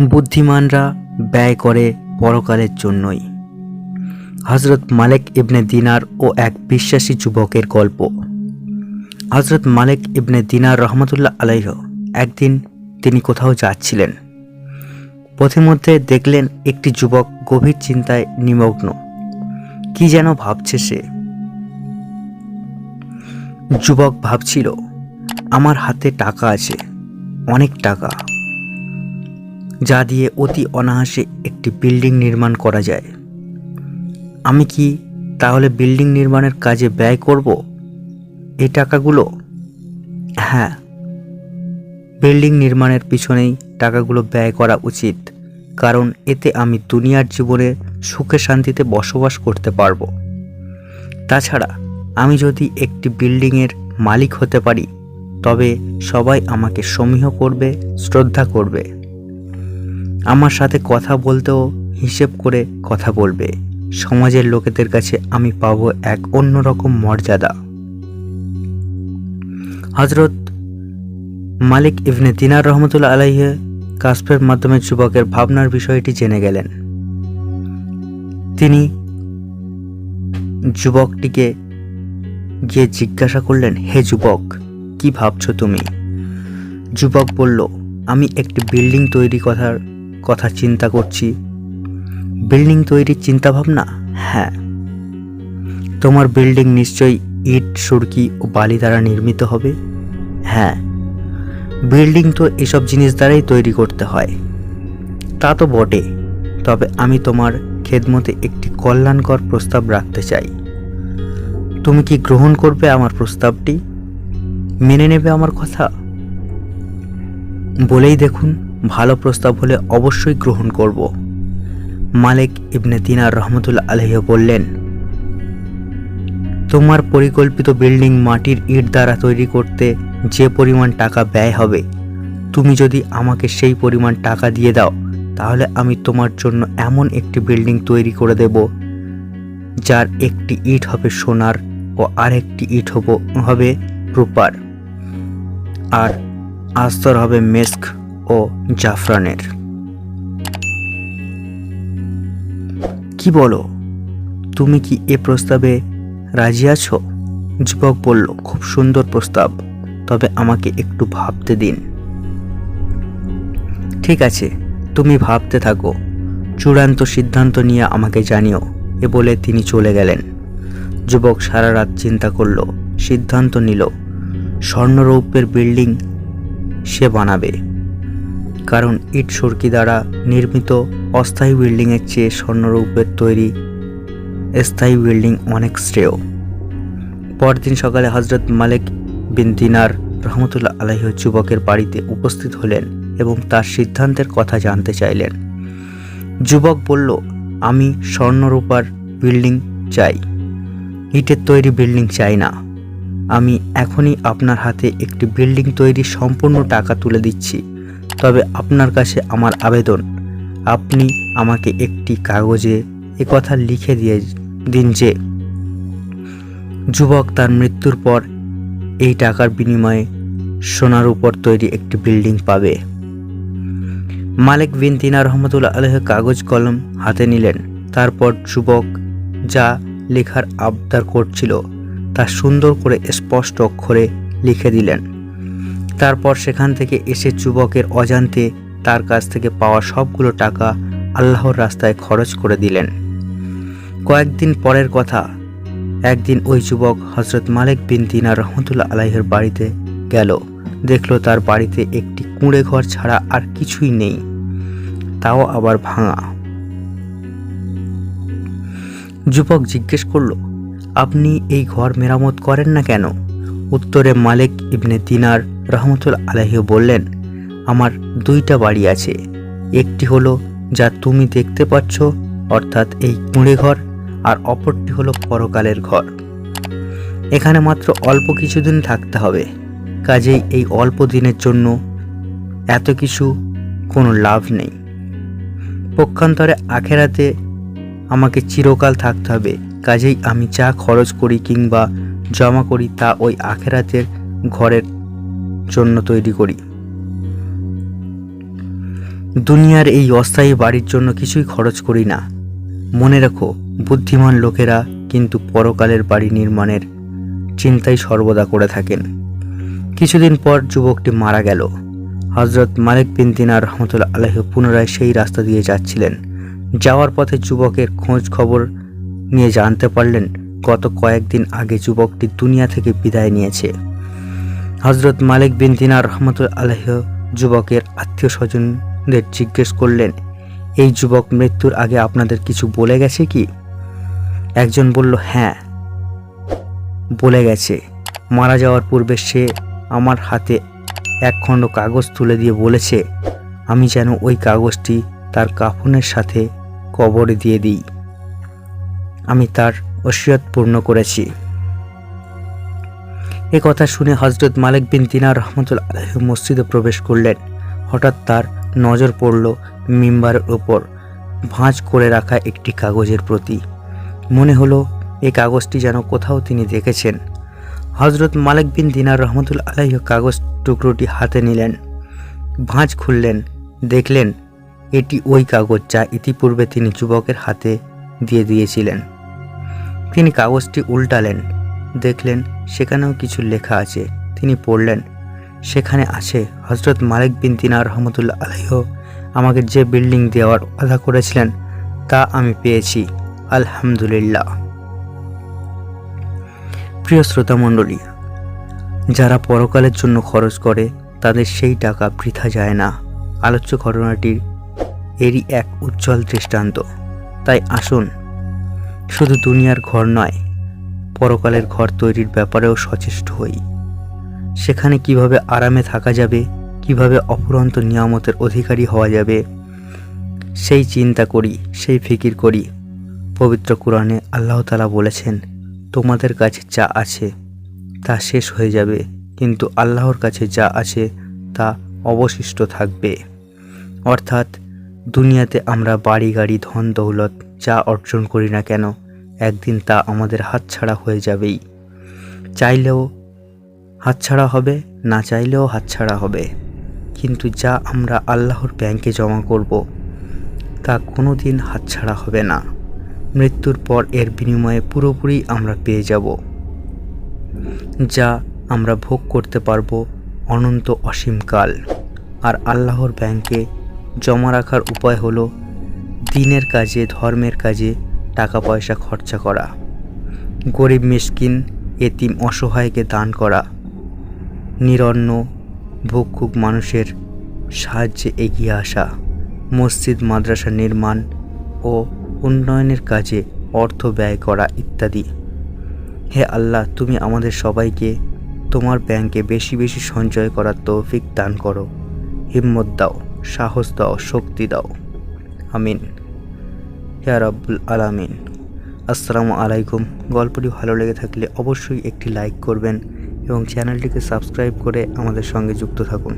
বুদ্ধিমানরা ব্যয় করে পরকালের জন্যই। হজরত মালিক ইবনে দিনার ও এক বিশ্বাসী যুবকের গল্প। হজরত মালিক ইবনে দিনার রহমতুল্লাহ আলাইহ একদিন তিনি কোথাও যাচ্ছিলেন। পথিমধ্যে দেখলেন একটি যুবক গভীর চিন্তায় নিমগ্ন। কি যেন ভাবছে সে। যুবক ভাবছিল, আমার হাতে টাকা আছে, অনেক টাকা। যা দিয়ে অতি অনায়াসে একটি বিল্ডিং নির্মাণ করা যায়। আমি কি তাহলে বিল্ডিং নির্মাণের কাজে ব্যয় করব? এই টাকাগুলো? হ্যাঁ। বিল্ডিং নির্মাণের পিছনেই টাকাগুলো ব্যয় করা উচিত, কারণ এতে আমি দুনিয়ার জীবনে সুখে শান্তিতে বসবাস করতে পারব। তাছাড়া আমি যদি একটি বিল্ডিংয়ের মালিক হতে পারি, তবে সবাই আমাকে সমীহ করবে, শ্রদ্ধা করবে। আমার সাথে কথা বলতেও হিসেব করে কথা বলবে। সমাজের লোকেদের কাছে আমি পাব এক অন্যরকম মর্যাদা। হজরত মালিক ইবনে দিনার রহমতুল্লা আলাইহে কাসফের মাধ্যমে যুবকের ভাবনার বিষয়টি জেনে গেলেন। তিনি যুবকটিকে গিয়ে জিজ্ঞাসা করলেন, হে যুবক, কি ভাবছ তুমি? যুবক বলল, আমি একটি বিল্ডিং তৈরি করার কথা চিন্তা করছি। বিল্ডিং তৈরির চিন্তা ভাবনা হ্যাঁ। তোমার বিল্ডিং নিশ্চয়ই ইট, সুরকি ও বালি দ্বারা নির্মিত হবে? হ্যাঁ। বিল্ডিং তো এসব জিনিস দ্বারাই তৈরি করতে হয়। তা তো বটে। তবে আমি তোমার খেদমতে একটি কল্যাণকর প্রস্তাব রাখতে চাই। তুমি কি গ্রহণ করবে আমার প্রস্তাবটি? মেনে নেবে আমার কথা? বলেই দেখুন ভালো প্রস্তাব হলে অবশ্যই গ্রহণ করব। মালিক ইবনে দিনার রহমতুল্লাহ আলহ বললেন, তোমার পরিকল্পিত বিল্ডিং মাটির ইট দ্বারা তৈরি করতে যে পরিমাণ টাকা ব্যয় হবে, তুমি যদি আমাকে সেই পরিমাণ টাকা দিয়ে দাও, তাহলে আমি তোমার জন্য এমন একটি বিল্ডিং তৈরি করে দেব, যার একটি ইট হবে সোনার ও আরেকটি ইট হবে রূপার। আর আস্তর হবে মেস্ক। ও জাফরানের। কি বলো? তুমি কি এ প্রস্তাবে রাজি আছো? যুবক বলল, খুব সুন্দর প্রস্তাব, তবে আমাকে একটু ভাবতে দিন। ঠিক আছে, তুমি ভাবতে থাকো। চূড়ান্ত সিদ্ধান্ত নিয়ে আমাকে জানিও, এ বলে তিনি চলে গেলেন। যুবক সারা রাত চিন্তা করল, সিদ্ধান্ত নিল, স্বর্ণরৌপ্যের বিল্ডিং সে বানাবে। কারণ ইট সুরকি দ্বারা নির্মিত অস্থায়ী বিল্ডিংয়ের চেয়ে স্বর্ণরূপের তৈরি স্থায়ী বিল্ডিং অনেক শ্রেয়। পরদিন সকালে হজরত মালিক বিন দিনার রহমতুল্লাহ আলাহ যুবকের বাড়িতে উপস্থিত হলেন এবং তার সিদ্ধান্তের কথা জানতে চাইলেন। যুবক বলল, আমি স্বর্ণরূপার বিল্ডিং চাই। ইটের তৈরি বিল্ডিং চাই না। আমি এখনই আপনার হাতে একটি বিল্ডিং তৈরির সম্পূর্ণ টাকা তুলে দিচ্ছি। তবে আপনার কাছে আমার আবেদন। আপনি আমাকে একটি কাগজে কথা লিখে দিয়ে দিন যে, যুবক তার মৃত্যুর পর এই টাকার বিনিময়ে সোনার উপর তৈরি একটি বিল্ডিং পাবে। মালিক বিন তিনা রহমতুল্লাহ আলহ কাগজ কলম হাতে নিলেন। তারপর যুবক যা লেখার আবদার করছিল তা সুন্দর করে স্পষ্ট অক্ষরে লিখে দিলেন। তারপর সেখান থেকে এসে যুবকের অজান্তে তার কাছ থেকে পাওয়া সবগুলো টাকা আল্লাহর রাস্তায় খরচ করে দিলেন। কয়েকদিন পরের কথা, একদিন ওই যুবক হজরত মালিক বিন দিনা রহমতুল্লাহ আলাইহের বাড়িতে গেল। দেখল তার বাড়িতে একটি কুঁড়ে ঘর ছাড়া আর কিছুই নেই, তাও আবার ভাঙা। যুবক জিজ্ঞেস করল, আপনি এই ঘর মেরামত করেন না কেন? উত্তরে মালিক ইবনে দিনার রহমতুল আলাহি বললেন, আমার দুইটা বাড়ি আছে। একটি হলো যা তুমি দেখতে পাচ্ছ, অর্থাৎ এই কুঁড়ে ঘর, আর অপরটি হলো পরকালের ঘর। এখানে মাত্র অল্প কিছুদিন থাকতে হবে। কাজেই এই অল্প দিনের জন্য এত কিছু কোনো লাভ নেই। পক্ষান্তরে আখেরাতে আমাকে চিরকাল থাকতে হবে। কাজেই আমি যা খরচ করি কিংবা জমা করি তা ওই আখেরাতের ঘরের জন্য তৈরি করি। দুনিয়ার এই অস্থায়ী বাড়ির জন্য কিছুই খরচ করি না। মনে রাখো, বুদ্ধিমান লোকেরা কিন্তু পরকালের বাড়ি নির্মাণের চিন্তাই সর্বদা করে থাকেন। কিছুদিন পর যুবকটি মারা গেল। হজরত মালিক বিন দিনার রহমতুল্লা আলহ পুনরায় সেই রাস্তা দিয়ে যাচ্ছিলেন। যাওয়ার পথে যুবকের খোঁজ খবর নিয়ে জানতে পারলেন, গত কয়েকদিন আগে যুবকটি দুনিয়া থেকে বিদায় নিয়েছে। হজরত মালিক বিন দিনার রহমতুল আলহ যুবকের আত্মীয় স্বজনদের জিজ্ঞেস করলেন, এই যুবক মৃত্যুর আগে আপনাদের কিছু বলে গেছে কি? একজন বলল হ্যাঁ বলে গেছে। মারা যাওয়ার পূর্বে সে আমার হাতে এক খণ্ড কাগজ তুলে দিয়ে বলেছে, আমি যেন ওই কাগজটি তার কাফনের সাথে কবরে দিয়ে দিই। আমি তার ওসিয়ত পূর্ণ করেছি। এ কথা শুনে হজরত মালিক বিন তিনার রহমতুল আলহ মসজিদে প্রবেশ করলেন। হঠাৎ তার নজর পড়ল মিম্বারের ওপর ভাঁজ করে রাখা একটি কাগজের প্রতি। মনে হলো এই কাগজটি যেন কোথাও তিনি দেখেছেন। হজরত মালিক বিন দিনার রহমতুল আলাইহ কাগজ টুকরোটি হাতে নিলেন, ভাঁজ খুললেন, দেখলেন এটি ওই কাগজ যা ইতিপূর্বে তিনি যুবকের হাতে দিয়ে দিয়েছিলেন। তিনি কাগজটি উল্টালেন দেখলেন সেখানেও কিছু লেখা আছে। তিনি পড়লেন, সেখানে আছে হজরত মালিক বিন দিনার রহমতুল্লাহ আলাইহ আমাকে যে বিল্ডিং দেওয়ার কথা করেছিলেন, তা আমি পেয়েছি। আলহামদুলিল্লাহ। প্রিয় শ্রোতামণ্ডলী যারা পরকালের জন্য খরচ করে, তাদের সেই টাকা বৃথা যায় না। আলোচ্য ঘটনাটির এরই এক উজ্জ্বল দৃষ্টান্ত। তাই আসুন, শুধু দুনিয়ার ঘর নয় পরকালের ঘর তৈরির ব্যাপারেও সচেষ্ট হই। সেখানে কীভাবে আরামে থাকা যাবে, কীভাবে অফুরন্ত নিয়ামতের অধিকারী হওয়া যাবে, সেই চিন্তা করি, সেই ফিকির করি। পবিত্র কোরআনে আল্লাহ তালা বলেছেন, তোমাদের কাছে যা আছে, তা শেষ হয়ে যাবে, কিন্তু আল্লাহর কাছে যা আছে, তা অবশিষ্ট থাকবে। অর্থাৎ, দুনিয়াতে আমরা বাড়ি, গাড়ি, ধন, দৌলত যা অর্জন করি না কেন একদিন তা আমাদের হাতছাড়া হয়ে যাবেই। চাইলেও হাতছাড়া হবে, না চাইলেও হাতছাড়া হবে। কিন্তু যা আমরা আল্লাহর ব্যাংকে জমা করব, তা কোনো দিন হাতছাড়া হবে না। মৃত্যুর পর এর বিনিময়ে পুরোপুরি আমরা পেয়ে যাব। যা আমরা ভোগ করতে পারব অনন্ত অসীমকাল আর আল্লাহর ব্যাংকে জমা রাখার উপায় হলো দিনের কাজে, ধর্মের কাজে টাকা পয়সা খরচা করা। গরিব মিসকিন, এতিম অসহায়কে দান করা। নিরন্ন, ভুক্ষুক মানুষের সাহায্যে এগিয়ে আসা। মসজিদ, মাদ্রাসা নির্মাণ ও উন্নয়নের কাজে অর্থ ব্যয় করা ইত্যাদি। হে আল্লাহ, তুমি আমাদের সবাইকে তোমার ব্যাংকে বেশি বেশি সঞ্চয় করার তৌফিক দান করো। হিম্মত দাও, সাহস দাও, শক্তি দাও। আমিন। হে রাব্বুল আলামিন। আসসালামু আলাইকুম। গল্পটি ভালো লেগে থাকলে অবশ্যই একটি লাইক করবেন এবং চ্যানেলটিকে সাবস্ক্রাইব করে আমাদের সঙ্গে যুক্ত থাকুন।